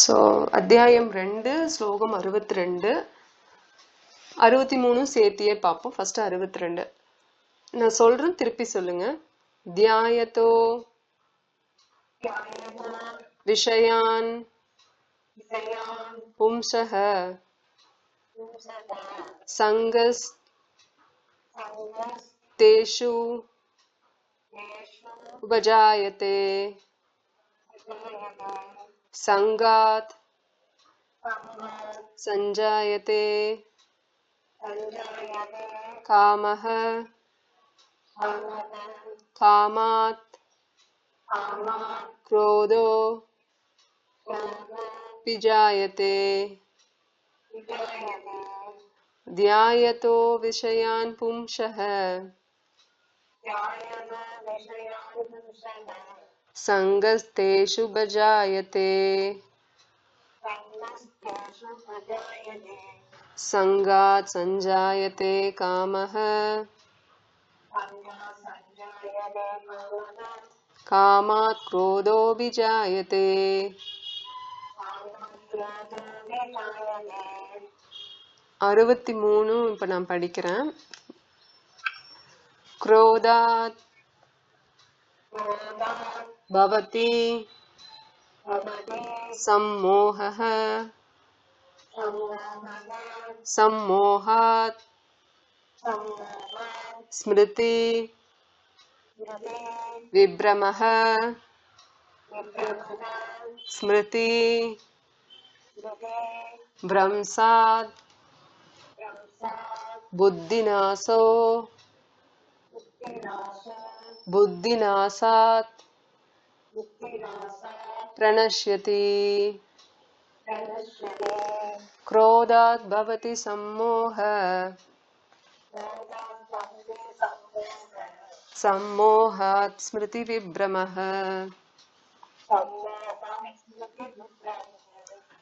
So அத்தியாயம் ரெண்டு ஸ்லோகம் அறுபத்தி ரெண்டு அறுபத்தி மூணு சேர்த்தியே பார்ப்போம். ஃபர்ஸ்ட் அறுபத்தி ரெண்டு நான் சொல்றேன் திருப்பி சொல்லுங்க. தியாயத்தோ? விஷயான்? பும்சக? சங்கஸ்? தேஷு? உபஜாயத்தே? संगात संजायते। कामः। कामात्। क्रोधो। पिजायते। ध्यायतो विषयान पुंसः। सङ्गस्तेषु भजायते सङ्गात् सञ्जायते कामः कामात् क्रोधो विजायते அறுபத்தி மூணு இப்ப நான் படிக்கிறேன் क्रोधात् भवति सम्मोहः। सम्मोहात् स्मृति विभ्रमः। स्मृति भ्रंसात् बुद्धिनाशो। बुद्धिनाशात् प्रणश्यति। क्रोधात् भवति सम्मोह। सम्मोहात् स्मृतिविभ्रमः।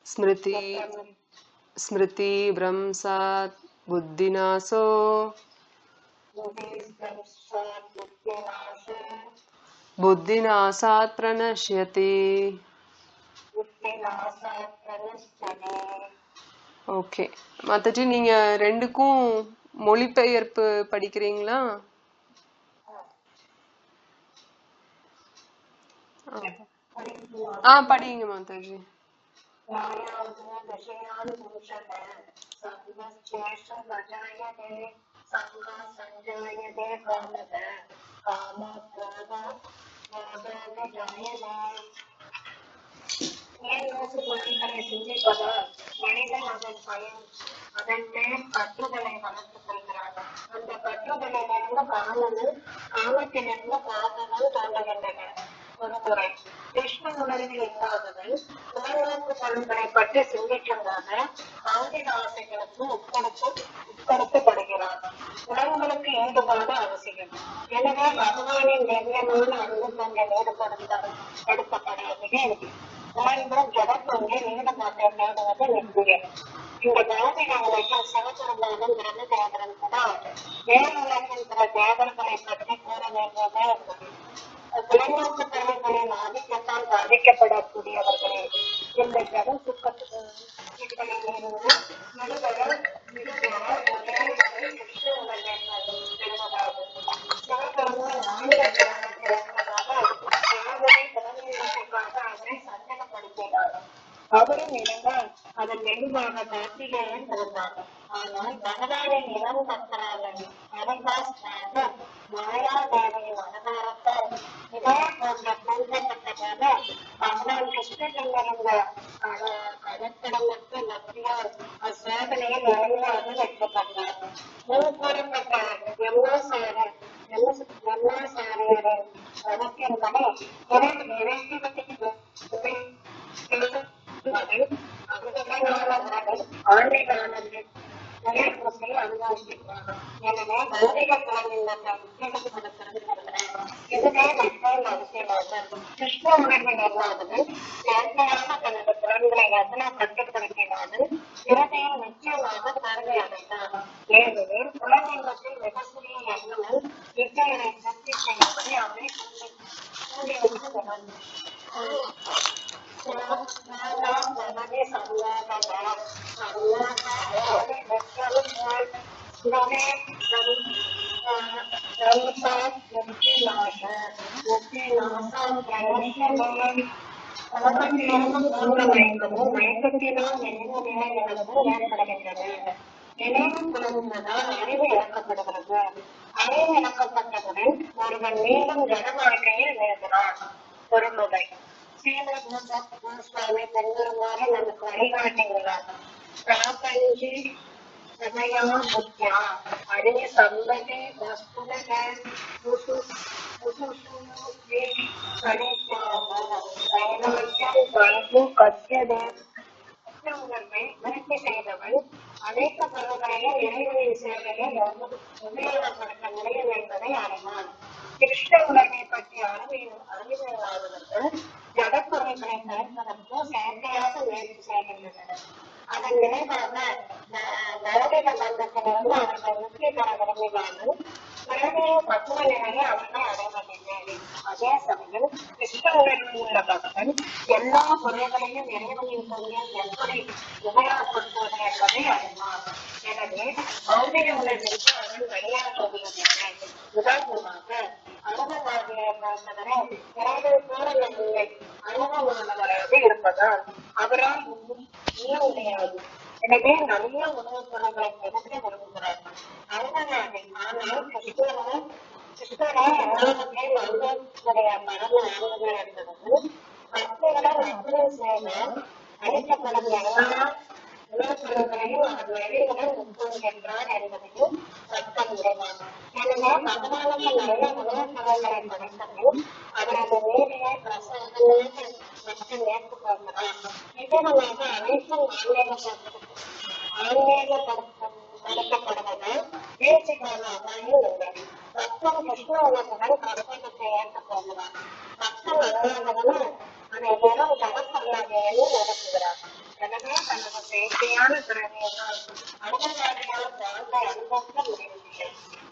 स्मृति स्मृति भ्रंसात् बुद्धिनाशो। बुद्धिनाशात् प्रणश्यति ஓகே மத்தடி நீங்க ரெண்டுக்கும் மொழிபெயர்ப்பு படிக்கிறீங்களா ஆ படிங்க மாதாஜி மனிதன் அதன் பயன் அதன் பெயர் பற்றுதலை வளர்த்துக் கொள்கிறார்கள் அந்த பற்றுதலிலிருந்து காமனு காமத்திலிருந்து காதலும் தோன்றுகின்றன பொறுத்தவரை முறை விஷ்ணு உணர்வு இல்லாதவன் உணர்வுக்கு பொருள்களை பற்றி சிந்திக்கும் ஆங்கில ஆசைகளுக்கு உட்படுத்த உட்படுத்தப்படுகிறான் உணர்வுகளுக்கு ஈடுபாடு அவசியம். எனவே பகவானின் திவ்யமான அன்பு கொண்ட வேறுபடுத்த படுத்தப்படுவதே உணர்வு ஜடத்தொன்றில் ஈடுபாட்டை தேடுவது நிச்சயம் இந்த பௌதிக உலகில் சிவபெருமானும் பிரம்மதேவரும் கூட வேறு உலகில் பிற தேவர்களை பற்றி கூற வேண்டியதே. இருந்தது தொலைநோக்கு தலைவர்களின் ஆதிக்கத்தால் பாதிக்கப்படக்கூடியவர்களே. இந்த ஜெக சுக்கத்திலிருந்து விடுபட தெளிவாக வெகுவாக கார்த்திகேயன் இருந்தார் ஆனால் மனதாரின் இளம் பக்தரான ஹரிதாஸ் மாயா தேவியின் அவதாரத்தால் இதே போன்ற பூஜைப்பட்டதாக பகவான் கிருஷ்ணனில் கடற்கடலுக்கு நம்பியார் அச்சோதனையில் எளிமையாக வெற்றப்பட்டார் முன் கூறப்பட்ட எம்மாசாரர் எம்மாசாரியரின் வழக்கின்படி இரண்டு இறைவனுக்கு எனவே பௌதிக இதுவே கிருஷ்ண உணர்வின் இல்லாதவன் செயற்கையாக தனது புலன்களை எத்தனை கட்டுப்படுத்தினாலும் இறுதியில் நிச்சயமாக பார்வை அடைந்தான் ஏனெனில் புலன் இன்பத்தில் மிக சிறிய ஏற்படுகின்றது நினைவு அறிவு இழக்கப்படுகிறது அறிவு இழக்கப்பட்டவுடன் ஒருவன் மீண்டும் ஜன வாழ்க்கையில் விழுகிறான் பொருளுடை ஸ்ரீமத் சுவாமி பெண்களுமாறு நமக்கு வழிகாட்டுகிறார் பிராபஞ்சி சமயா உணர்வை விருத்தி செய்தவள் அனைத்து இறைவனின் சேவையில் உபயோகப்படுத்த முடியும் என்பதை அறிவான் கிருஷ்ண உணர்வை பற்றிய அறிவியல் அறிவியலாளர்கள் ஜடப்பொருட்களை தவிர்ப்பதற்கு செயற்கையாக முயற்சி செய்கின்றனர் அதன் விளைவாக நரடிக பந்தத்திலிருந்து அவர்கள் பெற விரும்பினாலும் பக்குவ நிலையை அவர்கள் அடைவதில்லை அதே சமயம் கிருஷ்ண உள்ள பக்தன் எல்லா இறைவனின் பொருளில் எப்படி உபயோகப்படுத்துவது என்பதை எனவே பௌதிக உணர்விற்கு அவன் உதாரணமாக அனுபவாதியை பார்த்தவரை இறைவன் கூறவில்லை இருப்பதால் அவரால் இன்னும் முடியாது. எனவே நல்ல உணவுப் பொருட்களை கொடுத்து விரும்புகிறார்கள் அனுபவாதி ஆனால் கிறிஸ்துவனை கிறிஸ்துவனை எல்லாவற்றையும் அனுபவத்துடைய மரண ஆளுநர் என்பது பக்தர்கள் அளிக்கப்படும் எல்லா உணவுப் பொருட்களையும் அவர் உட்கொள்கின்றார் என்பதையும் சட்டம் எனவே நல்ல உணவுப் பொருட்களை அவரது நீதியை பிரசாதமாக மற்றும் ஏற்றுக்கொள்கிறார் நிச்சயமாக அனைத்தும் ஆன்மீக ஆன்மீகப்படுத்தப்படுவது வீழ்ச்சிக்கான அபாயம் இல்லை பக்தன் கிருஷ்ண உணர்வுடன் பிரசாதத்தை அதை வெறும் நடத்துகிறார் எனவே தனது செயற்கையான திறமையினால் அனுபவாதியான வாழ்வை அனுபவிக்க முடியவில்லை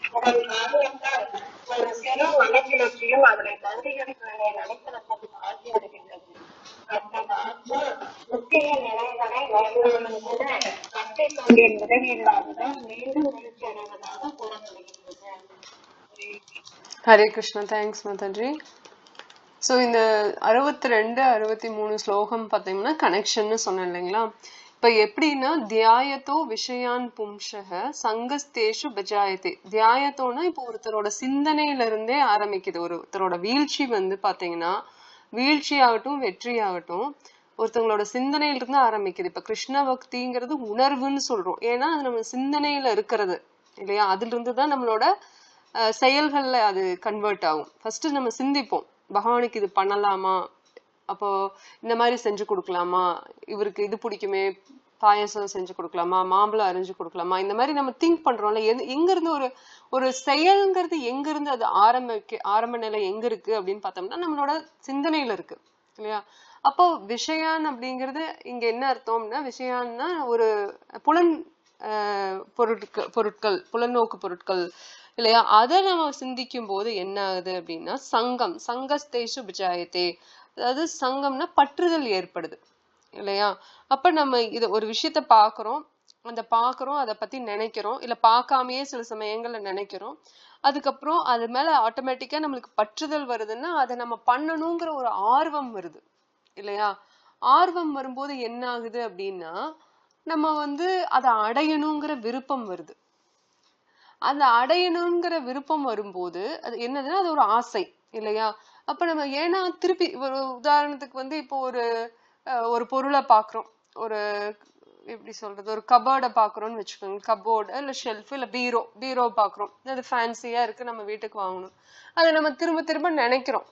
இதன் காரணத்தால் ஒரு சிறு மனக்கிளர்ச்சியும் அவரை பௌதிகளுக்கு நடைபெறப்பட்டு ஆகி அத்தகைய ஆத்மா முக்கிய கட்டை மீண்டும் கூறப்படுகின்றது ஹரே கிருஷ்ணா தேங்க்ஸ் மாதாஜி ஸோ இந்த அறுபத்தி ரெண்டு அறுபத்தி மூணு ஸ்லோகம் பார்த்தீங்கன்னா கனெக்ஷன்னு சொன்னேன் இல்லைங்களா? இப்போ எப்படின்னா தியாயத்தோ விஷயான் பும்சக சங்கஸ்தேஷு பஜாயத்தே. தியாயத்தோனா இப்போ ஒருத்தரோட சிந்தனையில இருந்தே ஆரம்பிக்குது ஒருத்தரோட வீழ்ச்சி வந்து பார்த்தீங்கன்னா வீழ்ச்சி ஆகட்டும் வெற்றி ஆகட்டும் ஒருத்தவங்களோட சிந்தனையில இருந்து ஆரம்பிக்குது. இப்ப கிருஷ்ண பக்திங்கிறது உணர்வுன்னு சொல்றோம். ஏன்னா அது நம்ம சிந்தனையில இருக்கிறது இல்லையா? அதுல இருந்து தான் நம்மளோட செயல்கள்ல அது கன்வெர்ட் ஆகும். ஃபர்ஸ்ட் நம்ம சிந்திப்போம். பகவானுக்கு இது பண்ணலாமா? அப்போ இந்த மாதிரி செஞ்சு கொடுக்கலாமா? இவருக்கு இது பிடிக்குமே? பாயாசம் செஞ்சு கொடுக்கலாமா? மாம்பழம் அரிஞ்சு கொடுக்கலாமா? இந்த மாதிரி நம்ம திங்க் பண்றோம்ல எங்க இருந்து ஒரு ஒரு செயல்ங்கிறது எங்க இருந்து அது ஆரம்பிக்க ஆரம்ப நிலை எங்க இருக்கு அப்படின்னு பார்த்தோம்னா நம்மளோட சிந்தனையில இருக்கு இல்லையா? அப்போ விஷயான் அப்படிங்கிறது இங்க என்ன அர்த்தம்னா விஷயான்னா ஒரு புலன் ஆஹ், பொருட்கள் பொருட்கள் புலநோக்கு பொருட்கள் இல்லையா? அதை நம்ம சிந்திக்கும் போது என்ன ஆகுது அப்படின்னா சங்கம் சங்கஸ்தேஷு பிஜாயத்தே. அதாவது சங்கம்னா பற்றுதல் ஏற்படுது இல்லையா? அப்ப நம்ம இது ஒரு விஷயத்த பாக்குறோம் அந்த பாக்குறோம் அதை பத்தி நினைக்கிறோம் இல்ல பார்க்காமயே சில சமயங்கள்ல நினைக்கிறோம் அதுக்கப்புறம் அது மேல ஆட்டோமேட்டிக்கா நம்மளுக்கு பற்றுதல் வருதுன்னா அதை நம்ம பண்ணணுங்கிற ஒரு ஆர்வம் வருது. இல்லையா? ஆர்வம் வரும்போது என்ன ஆகுது அப்படின்னா நம்ம வந்து அதை அடையணுங்கிற விருப்பம் வருது. அந்த அடையணுங்கிற விருப்பம் வரும்போது அது என்னதுன்னா அது ஒரு ஆசை இல்லையா? அப்ப நம்ம ஏன்னா திருப்பி ஒரு உதாரணத்துக்கு வந்து இப்போ ஒரு அஹ், ஒரு பொருளை பாக்குறோம். ஒரு எப்படி சொல்றது ஒரு கபோர்டை பாக்குறோம்னு வச்சுக்கோங்க. கபோர்டு இல்ல ஷெல்ஃப் இல்ல பீரோ பீரோ பாக்குறோம். அது ஃபேன்சியா இருக்கு நம்ம வீட்டுக்கு வாங்கணும். அதை நம்ம திரும்ப திரும்ப நினைக்கிறோம்.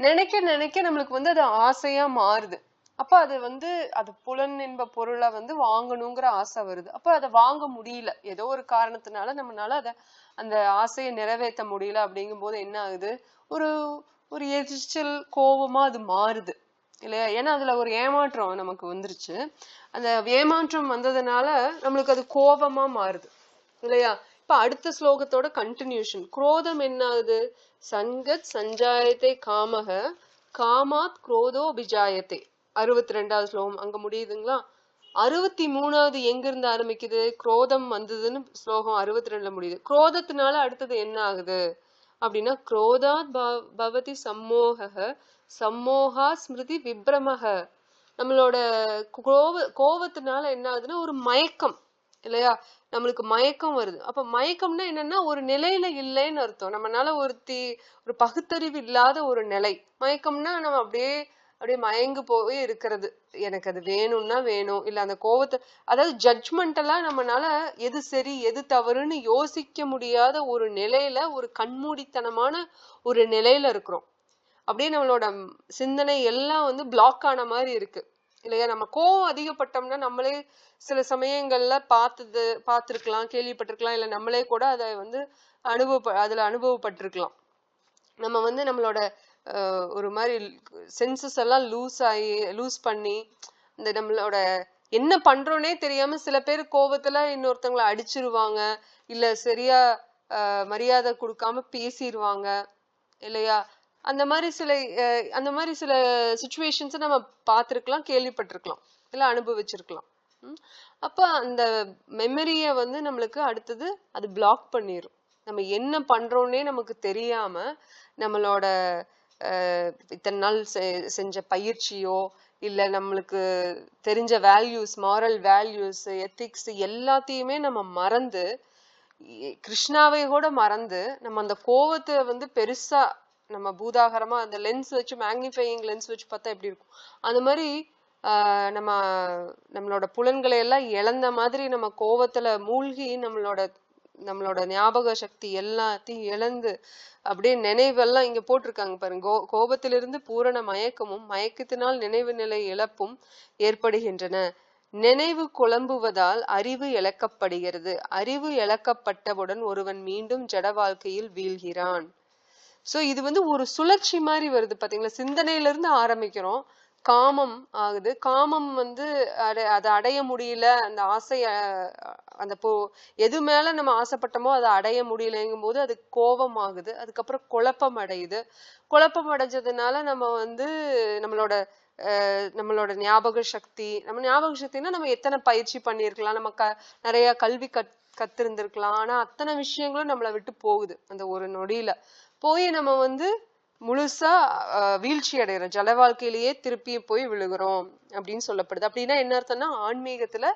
நினைக்க நினைக்க நம்மளுக்கு வந்து அது ஆசையா மாறுது. அப்ப அது வந்து அது புலன் என்ப பொருளை வந்து வாங்கணுங்கிற ஆசை வருது. அப்ப அதை வாங்க முடியல. ஏதோ ஒரு காரணத்தினால நம்மனால அதை அந்த ஆசையை நிறைவேற்ற முடியல அப்படிங்கும் போது என்ன ஆகுது? ஒரு ஒரு எரிச்சல் கோபமா அது மாறுது. இல்லையா? ஏன்னா அதுல ஒரு ஏமாற்றம் நமக்கு வந்துருச்சு. அந்த ஏமாற்றம் வந்ததுனால நம்மளுக்கு அது கோபமா மாறுது. இல்லையா? இப்ப அடுத்த ஸ்லோகத்தோட கண்டினியூஷன் குரோதம் என்ன ஆகுது சங்கத் சஞ்சாயத்தை காமக காமாத் குரோதோ அபிஜாயத்தை. அறுபத்தி ரெண்டாவது ஸ்லோகம். அங்க முடியுதுங்களா? அறுபத்தி மூணாவது எங்க இருந்து ஆரம்பிக்குது? குரோதம் வந்ததுன்னு ஸ்லோகம் அறுபத்தி ரெண்டுல முடியுது. குரோதத்தினால அடுத்தது என்ன ஆகுது? அப்படின்னா குரோதாத் பவதி சம்மோக சம்மோகா ஸ்மிருதி விப்ரமக நம்மளோட கோவ கோவத்தினால என்ன ஆகுதுன்னா ஒரு மயக்கம் இல்லையா? நம்மளுக்கு மயக்கம் வருது. அப்ப மயக்கம்னா என்னன்னா ஒரு நிலையில இல்லைன்னு அர்த்தம். நம்மனால ஒருத்தி ஒரு பகுத்தறிவு இல்லாத ஒரு நிலை. மயக்கம்னா நம்ம அப்படியே அப்படியே மயங்கு போய் இருக்கிறது. எனக்கு அது வேணும்னா வேணும். இல்ல அந்த கோவத்தை அதாவது ஜட்ஜ்மெண்டெல்லாம் நம்மனால எது சரி எது தவறுன்னு யோசிக்க முடியாத ஒரு நிலையில ஒரு கண்மூடித்தனமான ஒரு நிலையில இருக்கிறோம். அப்படியே நம்மளோட சிந்தனை எல்லாம் வந்து பிளாக் ஆன மாதிரி இருக்கு. இல்லையா? நம்ம கோவம் அதிகப்பட்டோம்னா நம்மளே சில சமயங்கள்ல பார்த்தது பார்த்திருக்கலாம் கேள்விப்பட்டிருக்கலாம் இல்ல நம்மளே கூட அதை வந்து அனுபவ அதுல அனுபவப்பட்டிருக்கலாம். நம்ம வந்து நம்மளோட அஹ், ஒரு மாதிரி சென்சஸ் எல்லாம் லூஸ் ஆகி லூஸ் பண்ணி இந்த நம்மளோட என்ன பண்றோனே தெரியாம சில பேர் கோவத்துல இன்னொருத்தவங்களை அடிச்சிருவாங்க இல்ல சரியா மரியாதை கொடுக்காம பேசிடுவாங்க இல்லையா? அந்த மாதிரி சில அந்த மாதிரி சில சுச்சுவேஷன்ஸை நம்ம பார்த்துருக்கலாம் கேள்விப்பட்டிருக்கலாம் இல்லை அனுபவிச்சிருக்கலாம் ம். அந்த மெமரியை வந்து நம்மளுக்கு அடுத்தது அது பிளாக் பண்ணிடும் நம்ம என்ன பண்றோம்னே நமக்கு தெரியாம நம்மளோட இத்தனை நாள் செ- செஞ்ச பயிற்சியோ இல்லை நம்மளுக்கு தெரிஞ்ச வேல்யூஸ் மாரல் வேல்யூஸ் எத்திக்ஸ் எல்லாத்தையுமே நம்ம மறந்து கிருஷ்ணாவை கூட மறந்து நம்ம அந்த கோவத்தை வந்து பெருசா நம்ம பூதாகரமா அந்த லென்ஸ் வச்சு மேக்னிஃபையிங் லென்ஸ் வச்சு பார்த்தா எப்படி இருக்கும்? அந்த மாதிரி நம்ம நம்மளோட புலன்களை எல்லாம் இழந்த மாதிரி நம்ம கோவத்துல மூழ்கி நம்மளோட நம்மளோட ஞாபக சக்தி எல்லாத்தையும் இழந்து அப்படியே நினைவெல்லாம் இங்க போட்டிருக்காங்க பாருங்க. கோ கோபத்திலிருந்து பூரண மயக்கமும் மயக்கத்தினால் நினைவு நிலை இழப்பும் ஏற்படுகின்றன. நினைவு குழம்புவதால் அறிவு இழக்கப்படுகிறது. அறிவு இழக்கப்பட்டவுடன் ஒருவன் மீண்டும் ஜட வாழ்க்கையில் வீழ்கிறான். சோ இது வந்து ஒரு சுழற்சி மாதிரி வருது பார்த்தீங்களா சிந்தனையில இருந்து ஆரம்பிக்கிறோம். காமம் ஆகுது. காமம் வந்து அட- அதை அடைய முடியல. அந்த ஆசை அந்த போ எது மேல நம்ம ஆசைப்பட்டோமோ அதை அடைய முடியலைங்கும் போது அது கோபம் ஆகுது. அதுக்கப்புறம் குழப்பம் அடையுது. குழப்பம் அடைஞ்சதுனால நம்ம வந்து நம்மளோட அஹ், நம்மளோட ஞாபக சக்தி நம்ம ஞாபக சக்தினா நம்ம எத்தனை பயிற்சி பண்ணியிருக்கலாம்? நம்ம க நிறைய கல்வி கத் கத்திருந்திருக்கலாம். ஆனா அத்தனை விஷயங்களும் நம்மளை விட்டு போகுது. அந்த ஒரு நொடியில. போய் நம்ம வந்து முழுசா வீழ்ச்சி அடைகிறோம் ஜல வாழ்க்கையிலேயே திருப்பி போய் விழுகிறோம் அப்படின்னு சொல்லப்படுது. அப்படின்னா என்ன அர்த்தம்னா ஆன்மீகத்துல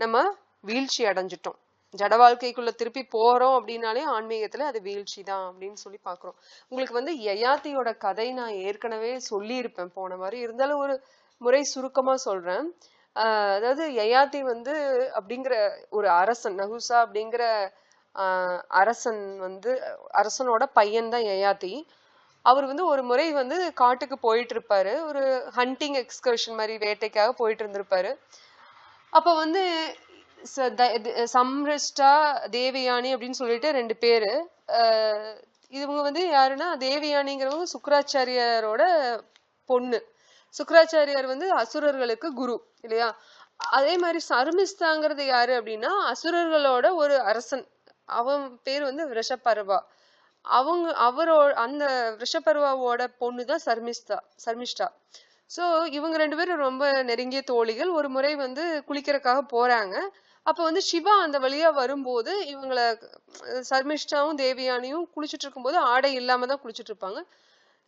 நம்ம வீழ்ச்சி அடைஞ்சிட்டோம். ஜட வாழ்க்கைக்குள்ள திருப்பி போறோம் அப்படின்னாலே ஆன்மீகத்துல அது வீழ்ச்சி தான் அப்படின்னு சொல்லி பாக்குறோம் உங்களுக்கு வந்து யயாத்தியோட கதை நான் ஏற்கனவே சொல்லியிருப்பேன். போன மாதிரி இருந்தாலும் ஒரு முறை சுருக்கமா சொல்றேன். அதாவது யயாதி வந்து அப்படிங்கிற ஒரு அரசன் நகுசா அப்படிங்கிற அரசன் வந்து அரசனோட பையன் தான் யயாதி அவர் வந்து ஒரு முறை வந்து காட்டுக்கு போயிட்டு இருப்பாரு ஒரு ஹண்டிங் எக்ஸ்கர்ஷன் மாதிரி வேட்டைக்காக போயிட்டு இருந்திருப்பாரு அப்ப வந்து ச- த- சம்ரிஷ்டா தேவயானி அப்படின்னு சொல்லிட்டு ரெண்டு பேரு இவங்க வந்து யாருன்னா தேவயானிங்கிறவங்க சுக்கராச்சாரியாரோட பொண்ணு. சுக்கராச்சாரியார் வந்து அசுரர்களுக்கு குரு இல்லையா? அதே மாதிரி சர்மிஸ்தாங்கிறது யாரு அப்படின்னா அசுரர்களோட ஒரு அரசன். அவன் பேர் வந்து ரிஷபர்வா. அவங்க அவரோட அந்த ரிஷபர்வாவோட பொண்ணு தான் சர்மிஸ்தா சர்மிஷ்டா. சோ இவங்க ரெண்டு பேரும் ரொம்ப நெருங்கிய தோழிகள். ஒரு முறை வந்து குளிக்கிறதுக்காக போறாங்க. அப்ப வந்து சிவா அந்த வழியா வரும்போது இவங்கள சர்மிஷ்டாவும் தேவயானியும் குளிச்சுட்டு இருக்கும்போது ஆடை இல்லாம தான் குளிச்சுட்டு இருப்பாங்க.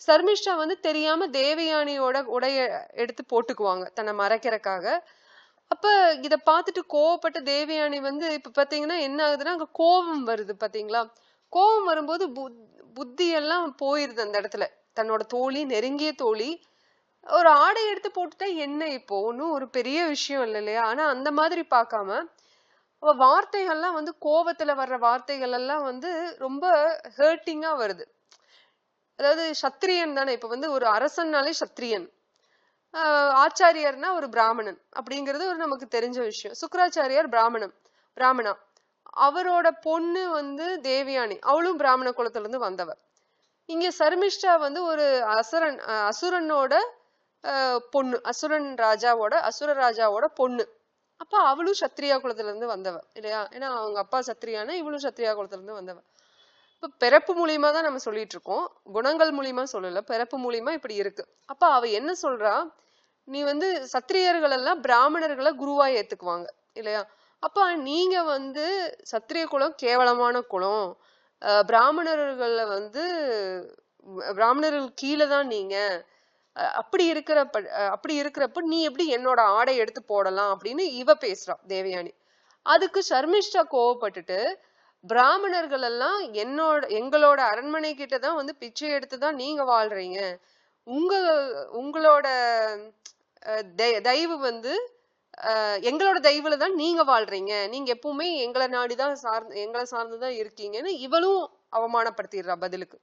சர்மிஷ்டா வந்து தெரியாம தேவயானியோட உடைய எடுத்து போட்டுக்குவாங்க தன்னை மறைக்கிறக்காக அப்ப இத பார்த்துட்டு கோவப்பட்ட தேவயானி வந்து இப்ப பாத்தீங்கன்னா என்ன ஆகுதுன்னா அங்க கோபம் வருது பாத்தீங்களா? கோபம் வரும்போது புத் புத்தி எல்லாம் போயிருது அந்த இடத்துல. தன்னோட தோழி நெருங்கிய தோழி. ஒரு ஆடை எடுத்து போட்டுட்டா என்ன இப்போ? ஒன்றும் ஒரு பெரிய விஷயம் இல்லை இல்லையா? ஆனா அந்த மாதிரி பார்க்காம வார்த்தைகள்லாம் வந்து கோவத்துல வர்ற வார்த்தைகள் எல்லாம் வந்து ரொம்ப ஹேர்ட்டிங்கா வருது. அதாவது சத்திரியன் தானே? இப்ப வந்து ஒரு அரசன்னாலே சத்திரியன். ஆச்சாரியர்னா ஒரு பிராமணன் அப்படிங்கிறது ஒரு நமக்கு தெரிஞ்ச விஷயம். சுக்கராச்சாரியார் பிராமணன் பிராமணா. அவரோட பொண்ணு வந்து தேவியானி. அவளும் பிராமண குலத்துல இருந்து வந்தவ இங்க சர்மிஷ்டா வந்து ஒரு அசுரன் அசுரனோட பொண்ணு அசுரன் ராஜாவோட அசுர ராஜாவோட பொண்ணு. அப்ப அவளும் சத்திரியா குலத்துல இருந்து வந்தவ இல்லையா? ஏன்னா அவங்க அப்பா சத்திரியானா இவளும் சத்திரியா குலத்துல இருந்து வந்தவ. இப்ப பிறப்பு மூலியமா தான் நம்ம சொல்லிட்டு இருக்கோம். குணங்கள் மூலியமா சொல்லல பிறப்பு மூலியமா இப்படி இருக்கு. அப்ப அவ என்ன சொல்றா? நீ வந்து சத்திரியர்கள் எல்லாம் பிராமணர்களை குருவா ஏத்துக்குவாங்க இல்லையா? அப்ப நீங்க வந்து சத்திரிய குலம் கேவலமான குலம் அஹ் வந்து பிராமணர்கள் கீழே தான் நீங்க அப்படி இருக்கிறப்ப அப்படி இருக்கிறப்ப நீ எப்படி என்னோட ஆடை எடுத்து போடலாம் அப்படின்னு இவ பேசுறா தேவயானி. அதுக்கு ஷர்மிஷ்டா கோவப்பட்டுட்டு பிராமணர்கள் எல்லாம் என்னோட எங்களோட அரண்மனை கிட்ட தான் வந்து பிச்சை எடுத்து தான் நீங்க வாழ்றீங்க. உங்க உங்களோட தயவு வந்து எங்களோட தயவுல தான் நீங்க வாழ்றீங்க. நீங்க எப்பவுமே எங்களை நாடிதான் சார்ந்து எங்களை சார்ந்துதான் இருக்கீங்கன்னு இவளும் அவமானப்படுத்திடுறா பதிலுக்கு.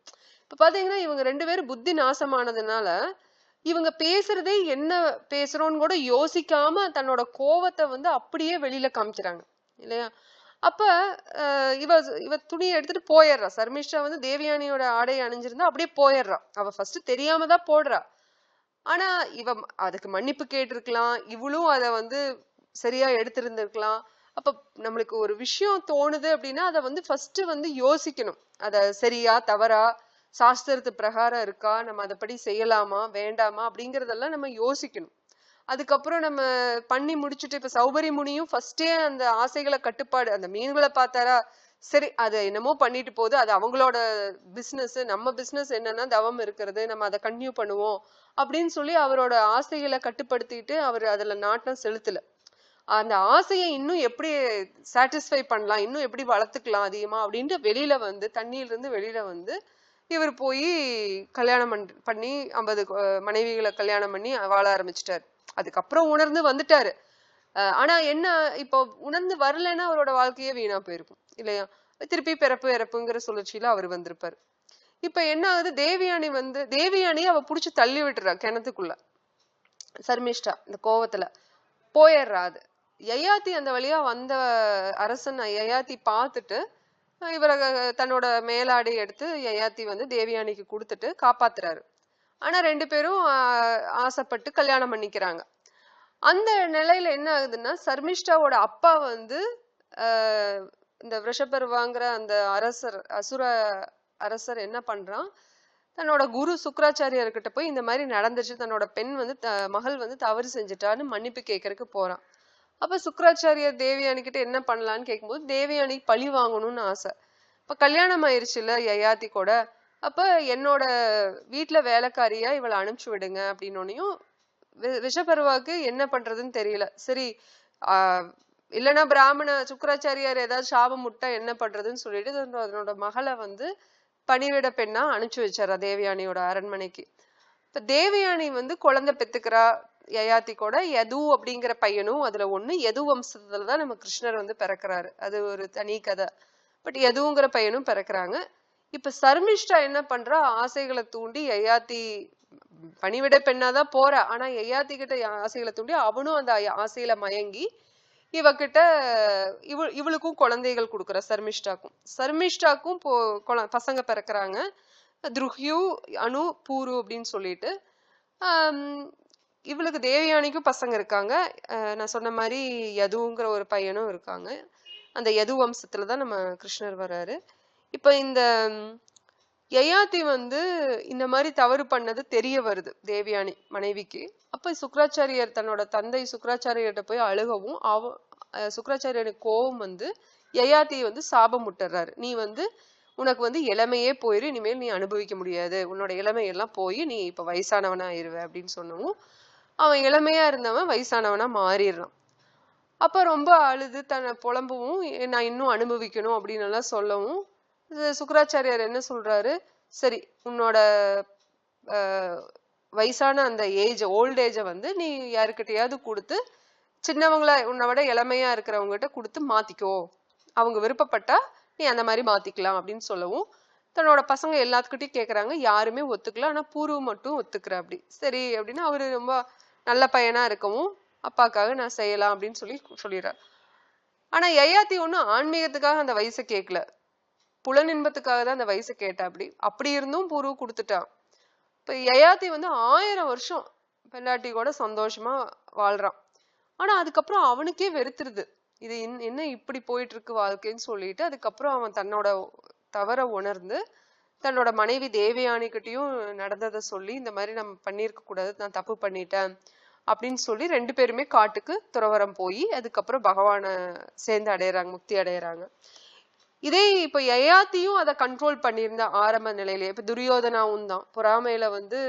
இப்ப பாத்தீங்கன்னா இவங்க ரெண்டு பேரும் புத்தி நாசமானதுனால இவங்க பேசுறதே என்ன பேசுறோம்னு கூட யோசிக்காம தன்னோட கோவத்தை வந்து அப்படியே வெளியில காமிக்கிறாங்க. இல்லையா? அப்ப இவ இவ துணியை எடுத்துட்டு போயிடுறா. சர்மிஷ்டா வந்து தேவயானியோட ஆடையை அணிஞ்சிருந்தா அப்படியே போயிடுறா. அவ ஃபர்ஸ்ட் தெரியாம தான் போடுறா. ஆனா இவ அதுக்கு மன்னிப்பு கேட்டிருக்கலாம். இவளும் அத வந்து சரியா எடுத்திருந்திருக்கலாம். அப்ப நம்மளுக்கு ஒரு விஷயம் தோணுது அப்படின்னா அதை வந்து ஃபர்ஸ்ட் வந்து யோசிக்கணும். அத சரியா தவறா சாஸ்திரத்து பிரகாரம் இருக்கா? நம்ம அதைப்படி செய்யலாமா? வேண்டாமா? அப்படிங்கறதெல்லாம் நம்ம யோசிக்கணும். அதுக்கப்புறம் நம்ம பண்ணி முடிச்சுட்டு இப்ப சௌபரி முனியும் ஃபர்ஸ்டே அந்த ஆசைகளை கட்டுப்பாடு அந்த மீன்களை பார்த்தாரா? சரி அதை என்னமோ பண்ணிட்டு போகுது. அது அவங்களோட பிஸ்னஸ் நம்ம பிஸ்னஸ் என்னன்னா தவம் இருக்கிறது. நம்ம அதை கன்டினியூ பண்ணுவோம் அப்படின்னு சொல்லி அவரோட ஆசைகளை கட்டுப்படுத்திட்டு அவர் அதுல நாட்டம் செலுத்தல. அந்த ஆசையை இன்னும் எப்படி சாட்டிஸ்ஃபை பண்ணலாம்? இன்னும் எப்படி வளர்த்துக்கலாம் அதிகமா அப்படின்ட்டு வெளியில வந்து தண்ணியிலிருந்து வெளியில வந்து இவர் போய் கல்யாணம் பண்ணி ஐம்பது மனைவிகளை கல்யாணம் பண்ணி வாழ ஆரம்பிச்சிட்டாரு. அதுக்கப்புறம் உணர்ந்து வந்துட்டாரு. ஆனா என்ன இப்போ உணர்ந்து வரலைன்னா அவரோட வாழ்க்கையே வீணா போயிருக்கும். இல்லையா? திருப்பி பிறப்பு இறப்புங்கிற சுழற்சியில அவர் வந்திருப்பாரு. இப்ப என்ன ஆகுது? தேவியானி வந்து தேவியானி அவ புடிச்சு தள்ளி விட்டுறா கிணத்துக்குள்ள. சர்மிஷ்டா இந்த கோவத்துல. போயிடுறா அது. யயாத்தி அந்த வழியா வந்த அரசன் யயாத்தி பார்த்துட்டு இவரை தன்னோட மேலாடை எடுத்து யயாத்தி வந்து தேவியானிக்கு கொடுத்துட்டு காப்பாத்துறாரு. ஆனா ரெண்டு பேரும் ஆஹ், ஆசைப்பட்டு கல்யாணம் பண்ணிக்கிறாங்க. அந்த நிலையில என்ன ஆகுதுன்னா சர்மிஷ்டாவோட அப்பா வந்து இந்த இந்த விஷபருவாங்கிற அந்த அரசர் அசுர அரசர் என்ன பண்றான்? தன்னோட குரு சுக்கராச்சாரியர்கிட்ட போய் இந்த மாதிரி நடந்துச்சு தன்னோட பெண் வந்து த- மகள் வந்து தவறு செஞ்சுட்டான்னு மன்னிப்பு கேட்கறதுக்கு போறான். அப்ப சுக்கராச்சாரியர் தேவியானிக்கிட்ட என்ன பண்ணலான்னு கேட்கும்போது தேவியானி பழி வாங்கணும்னு ஆசை. இப்ப கல்யாணம் ஆயிருச்சுல்ல யயாதி கூட. அப்ப என்னோட வீட்டுல வேலைக்காரியா இவளை அனுப்பிச்சு விடுங்க அப்படின்னோனையும் வி- விஷபருவாக்கு என்ன பண்றதுன்னு தெரியல. சரி இல்லைன்னா பிராமண சுக்கராச்சாரியார் ஏதாவது சாபம் முட்டா என்ன பண்றதுன்னு சொல்லிட்டு அதனோட மகளை வந்து பணிவிட பெண்ணா அனுப்பிச்சு வச்சாரா தேவயானியோட அரண்மனைக்கு. இப்ப தேவயானி வந்து குழந்தை பெத்துக்கிறா யயாத்தி கூட யது அப்படிங்கிற பையனும் அதுல ஒண்ணு யது வம்சத்துல தான் நம்ம கிருஷ்ணர் வந்து பிறக்கிறாரு. அது ஒரு தனி கதை. பட் யதுங்கிற பையனும் பிறக்கிறாங்க. இப்ப சர்மிஷ்டா என்ன பண்றா? ஆசைகளை தூண்டி யயாத்தி பணிவிட பெண்ணாதான் போறா. ஆனா யயாத்தி கிட்ட ஆசைகளை தூண்டி அவனும் அந்த ஆசையில மயங்கி இவகிட்ட இவ இவளுக்கும் குழந்தைகள் கொடுக்குற சர்மிஷ்டாக்கும். சர்மிஷ்டாக்கும் போ பசங்க பிறக்கிறாங்க. துருஹ்யு அனு பூரு அப்படின்னு சொல்லிட்டு. இவளுக்கு தேவயானிக்கும் பசங்க இருக்காங்க. நான் சொன்ன மாதிரி யதுங்கிற ஒரு பையனும் இருக்காங்க. அந்த யது வம்சத்துல தான் நம்ம கிருஷ்ணர் வர்றாரு. இப்போ இந்த யயாதி வந்து இந்த மாதிரி தவறு பண்ணது தெரிய வருது தேவியானி மனைவிக்கு. அப்ப சுக்கராச்சாரியர் தன்னோட தந்தை சுக்கராச்சாரியர்கிட்ட போய் அழுகவும் அவ சுக்கராச்சாரியனுக்கு கோபம் வந்து யயாத்தியை வந்து சாபம் விட்டுறாரு நீ வந்து உனக்கு வந்து இளமையே போயிரு இனிமேல் நீ அனுபவிக்க முடியாது. உன்னோட இளமையெல்லாம் போய் நீ இப்ப வயசானவனா ஆயிருவ அப்படின்னு சொன்னவும் அவன் இளமையா இருந்தவன் வயசானவனா மாறிடுறான். அப்ப ரொம்ப அழுது தன்னை புலம்பவும் நான் இன்னும் அனுபவிக்கணும் அப்படின்னு எல்லாம் சொல்லவும் சுக்கராச்சாரியார் என்ன சொல்றாரு? சரி உன்னோட வயசான அந்த ஏஜ் ஓல்ட் ஏஜை வந்து நீ யாருக்கிட்டையாவது கொடுத்து சின்னவங்கள உன்னை விட இளமையா இருக்கிறவங்ககிட்ட கொடுத்து மாத்திக்கோ. அவங்க விருப்பப்பட்டா நீ அந்த மாதிரி மாத்திக்கலாம் அப்படின்னு சொல்லவும் தன்னோட பசங்க எல்லாத்துக்கிட்டையும் கேட்குறாங்க யாருமே ஒத்துக்கல. ஆனால் பூர்வ மட்டும் ஒத்துக்கிற அப்படி. சரி அப்படின்னு அவரு ரொம்ப நல்ல பையனா இருக்கவும் அப்பாக்காக நான் செய்யலாம் அப்படின்னு சொல்லி சொல்லிடுறார். ஆனால் யயாத்தி ஒன்றும் ஆன்மீகத்துக்காக அந்த வயசை கேட்கல புலனின்பத்துக்காக தான் அந்த வயசை கேட்டா அப்படி அப்படி இருந்தும் பூர்வ கொடுத்துட்டான். இப்ப யயாத்தி வந்து ஆயிரம் வருஷம் பெல்லாட்டி கூட சந்தோஷமா வாழ்றான். ஆனா அதுக்கப்புறம் அவனுக்கே வெறுத்துருது. இது என்ன இப்படி போயிட்டு இருக்கு வாழ்க்கைன்னு சொல்லிட்டு அதுக்கப்புறம் அவன் தன்னோட தவற உணர்ந்து தன்னோட மனைவி தேவயானிக்கிட்டயும் நடந்ததை சொல்லி இந்த மாதிரி நம்ம பண்ணியிருக்க கூடாது நான் தப்பு பண்ணிட்டேன் அப்படின்னு சொல்லி ரெண்டு பேருமே காட்டுக்கு துறவரம் போய் அதுக்கப்புறம் பகவானை சேர்ந்து அடையறாங்க முக்தி அடையிறாங்க. இதே இப்ப யயாத்தியும் அதை கண்ட்ரோல் பண்ணியிருந்தா ஆரம்ப நிலையிலேயே இப்ப துரியோதனாவும் தான். பொறாமையில வந்து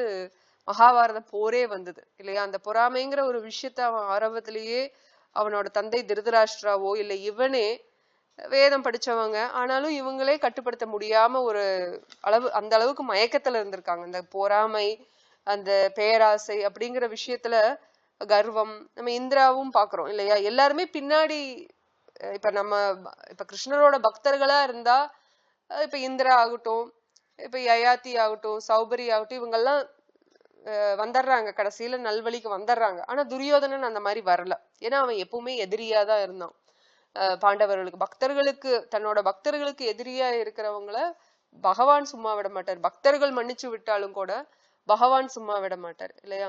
மகாபாரத போரே வந்தது இல்லையா? அந்த பொறாமைங்கிற ஒரு விஷயத்த அவன் ஆரம்பத்திலேயே அவனோட தந்தை திருதராஷ்டிராவோ இல்ல இவனே வேதம் படிச்சவங்க ஆனாலும் இவங்களே கட்டுப்படுத்த முடியாம ஒரு அளவு அந்த அளவுக்கு மயக்கத்துல இருந்திருக்காங்க. அந்த பொறாமை அந்த பேராசை அப்படிங்கிற விஷயத்துல கர்வம் நம்ம இந்திராவும் பாக்குறோம் இல்லையா? எல்லாருமே பின்னாடி இப்ப நம்ம இப்ப கிருஷ்ணரோட பக்தர்களா இருந்தா இப்ப இந்திரா ஆகட்டும் இப்ப யயாத்தி ஆகட்டும் சௌபரி ஆகட்டும் இவங்கெல்லாம் எல்லாம் வந்துடுறாங்க கடைசியில நல்வழிக்கு வந்துடுறாங்க ஆனா துரியோதனன் அந்த மாதிரி வரல. ஏன்னா அவன் எப்பவுமே எதிரியா தான் இருந்தான். பாண்டவர்களுக்கு. பக்தர்களுக்கு தன்னோட பக்தர்களுக்கு எதிரியா இருக்கிறவங்கள பகவான் சும்மா விட மாட்டார். பக்தர்கள் மன்னிச்சு விட்டாலும் கூட பகவான் சும்மா விட மாட்டார். இல்லையா?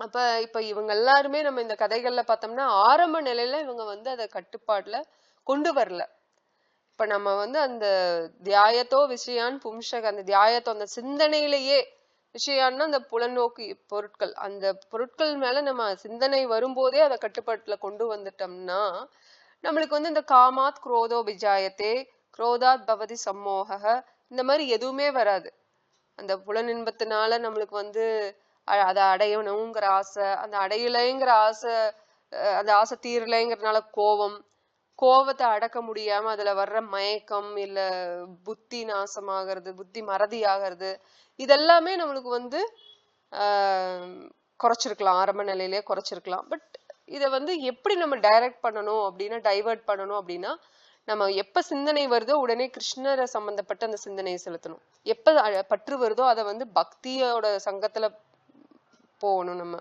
அப்ப இப்ப இவங்க எல்லாருமே நம்ம இந்த கதைகள்ல பார்த்தோம்னா ஆரம்ப நிலையில இவங்க வந்து அதை கட்டுப்பாட்டுல கொண்டு வரல. இப்ப நம்ம வந்து அந்த தியாயத்தோ விஷயான் பும்சக அந்த தியாயத்தோ அந்த சிந்தனையிலேயே விஷயான்னா அந்த புலநோக்கு பொருட்கள் அந்த பொருட்கள் மேல நம்ம சிந்தனை வரும்போதே அதை கட்டுப்பாட்டுல கொண்டு வந்துட்டோம்னா நம்மளுக்கு வந்து இந்த காமாத் குரோதோ விஜாயத்தே குரோதாத் பவதி சம்மோக இந்த மாதிரி எதுவுமே வராது. அந்த புலனின்பத்தினால நம்மளுக்கு வந்து அதை அடையணுங்கிற ஆசை அந்த அடையலைங்கிற ஆசை அந்த ஆசை தீரலைங்கிறதுனால கோபம் கோவத்தை அடக்க முடியாம அதுல வர்ற மயக்கம் இல்ல புத்தி நாசமாகிறது புத்தி மறதி ஆகிறது இதெல்லாமே நம்மளுக்கு வந்து குறைச்சிருக்கலாம். ஆரம்ப நிலையிலே குறைச்சிருக்கலாம். பட் இதை வந்து எப்படி நம்ம டைரக்ட் பண்ணணும் அப்படின்னா டைவர்ட் பண்ணணும் அப்படின்னா நம்ம எப்ப சிந்தனை வருதோ உடனே கிருஷ்ணரை சம்பந்தப்பட்ட அந்த சிந்தனையை செலுத்தணும். எப்ப பற்று வருதோ அதை வந்து பக்தியோட சங்கத்துல போகணும் நம்ம.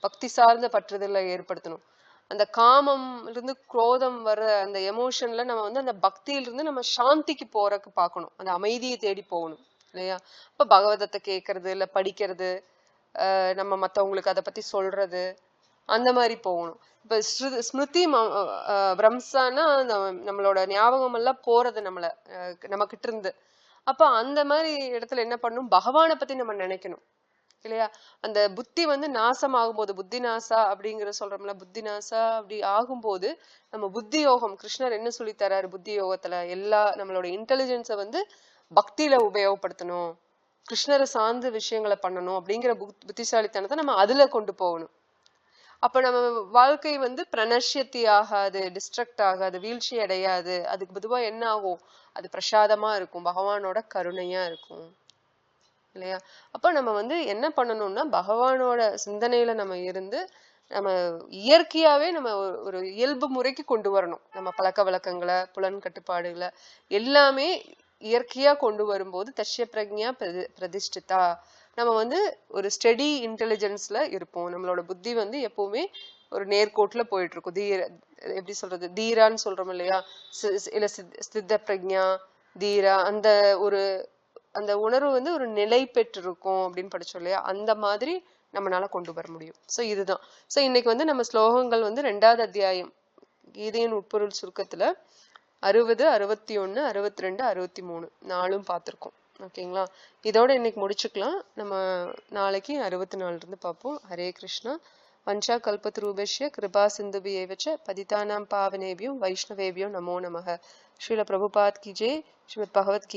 பக்தி சார்ந்த பற்றுதலை ஏற்படுத்தணும். அந்த காமம் இருந்து குரோதம் வர அந்த எமோஷன்ல நம்ம வந்து அந்த பக்தியில இருந்து நம்ம சாந்திக்கு போறக்கு பார்க்கணும். அந்த அமைதியை தேடி போகணும் இல்லையா? இப்ப பகவதத்தை கேட்கறது இல்ல படிக்கிறது ஆஹ் நம்ம மத்தவங்களுக்கு அதை பத்தி சொல்றது அந்த மாதிரி போகணும். இப்ப ஸ்ரு- ஸ்மிருதி ஆஹ் பிரம்சானா நம்மளோட ஞாபகம் எல்லாம் போறது நம்மள நம்ம கிட்ட இருந்து அப்ப அந்த மாதிரி இடத்துல என்ன பண்ணணும் பகவானை பத்தி நம்ம நினைக்கணும். இல்லையா? அந்த புத்தி வந்து நாசம் ஆகும்போது புத்தி நாசா அப்படிங்கிற சொல்றோம்ல புத்தி நாசா அப்படி ஆகும்போது நம்ம புத்தி யோகம் கிருஷ்ணர் என்ன சொல்லி தராரு புத்தி யோகத்துல எல்லா நம்மளோட இன்டெலிஜென்ஸை வந்து பக்தியில உபயோகப்படுத்தணும். கிருஷ்ணரை சார்ந்த விஷயங்களை பண்ணணும் அப்படிங்கிற புத்- புத்திசாலித்தனத்தை நம்ம அதுல கொண்டு போகணும். அப்ப நம்ம வாழ்க்கை வந்து பிரனஷ்யத்தி ஆகாது டிஸ்ட்ரக்ட் ஆகாது வீழ்ச்சி அடையாது. அதுக்கு பொதுவா என்ன ஆகும்? அது பிரசாதமா இருக்கும் பகவானோட கருணையா இருக்கும். இல்லையா? அப்ப நம்ம வந்து என்ன பண்ணணும்னா பகவானோட சிந்தனையில நம்ம இருந்து நம்ம இயற்கையாவே நம்ம ஒரு- இயல்பு முறைக்கு கொண்டு வரணும். நம்ம பழக்க வழக்கங்களை புலன் கட்டுப்பாடுகளை எல்லாமே இயற்கையா கொண்டு வரும்போது தஷ்ய பிரக்ஞா பிரதி- பிரதிஷ்டிதா. நம்ம வந்து ஒரு ஸ்டெடி இன்டெலிஜென்ஸ்ல இருப்போம். நம்மளோட புத்தி வந்து எப்பவுமே ஒரு நேர்கோட்டுல போயிட்டு இருக்கும் தீர எப்படி சொல்றது? தீரான்னு சொல்றோம் இல்லையா? சி- இல்ல சித்- சித்த பிரக்ஞா தீரா அந்த ஒரு அந்த உணர்வு வந்து ஒரு நிலை பெற்றிருக்கும் அப்படின்னு படிச்சோம் இல்லையா? அந்த மாதிரி நம்மளால கொண்டு வர முடியும். ஸோ இதுதான். ஸோ இன்னைக்கு வந்து நம்ம ஸ்லோகங்கள் வந்து ரெண்டாவது அத்தியாயம் கீதையின் உட்பொருள் சுருக்கத்துல அறுபது அறுபத்தி ஒன்று அறுபத்தி ரெண்டு அறுபத்தி மூணு நாலும் பார்த்துருக்கோம். ஓகேங்களா இதோட இன்னைக்கு முடிச்சுக்கலாம். நம்ம நாளைக்கு அறுபத்தி நாலுல இருந்து பார்ப்போம். ஹரே கிருஷ்ணா. வஞ்சா கல்பத்ரூபஷ்ய கிருபா சிந்துபி ஏவச்ச பதிதானாம் பாவனேபியோ வைஷ்ணவேபியோ நமோ நமः ஸ்ரீல பிரபுபாத் கி ஜெய் ஸ்ரீமத் பகவத்